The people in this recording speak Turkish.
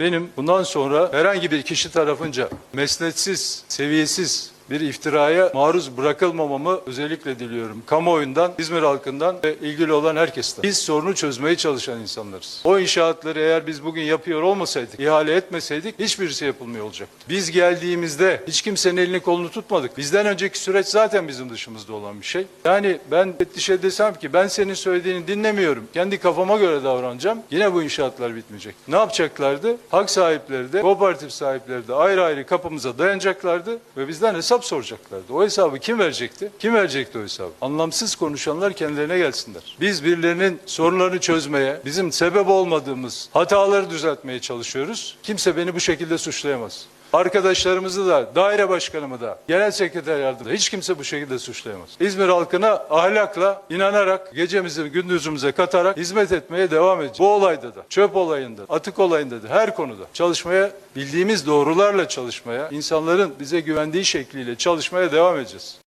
Benim bundan sonra herhangi bir kişi tarafınca mesnetsiz, seviyesiz bir iftiraya maruz bırakılmamamı özellikle diliyorum. Kamuoyundan, İzmir halkından ve ilgili olan herkesten. Biz sorunu çözmeye çalışan insanlarız. O inşaatları eğer biz bugün yapıyor olmasaydık, ihale etmeseydik hiçbirisi yapılmıyor olacaktı. Biz geldiğimizde hiç kimsenin elini kolunu tutmadık. Bizden önceki süreç zaten bizim dışımızda olan bir şey. Yani ben müfettişe desem ki ben senin söylediğini dinlemiyorum. Kendi kafama göre davranacağım. Yine bu inşaatlar bitmeyecek. Ne yapacaklardı? Hak sahipleri de, kooperatif sahipleri de ayrı ayrı kapımıza dayanacaklardı ve bizden hesap soracaklardı. O hesabı kim verecekti? Kim verecekti o hesabı? Anlamsız konuşanlar kendilerine gelsinler. Biz birilerinin sorunlarını çözmeye, bizim sebep olmadığımız hataları düzeltmeye çalışıyoruz. Kimse beni bu şekilde suçlayamaz. Arkadaşlarımızı da, daire başkanımı da, genel sekreter yardımcısı da hiç kimse bu şekilde suçlayamaz. İzmir halkına ahlakla, inanarak, gecemizi gündüzümüze katarak hizmet etmeye devam edeceğiz. Bu olayda da, çöp olayında, atık olayında da, her konuda çalışmaya, bildiğimiz doğrularla çalışmaya, insanların bize güvendiği şekliyle çalışmaya devam edeceğiz.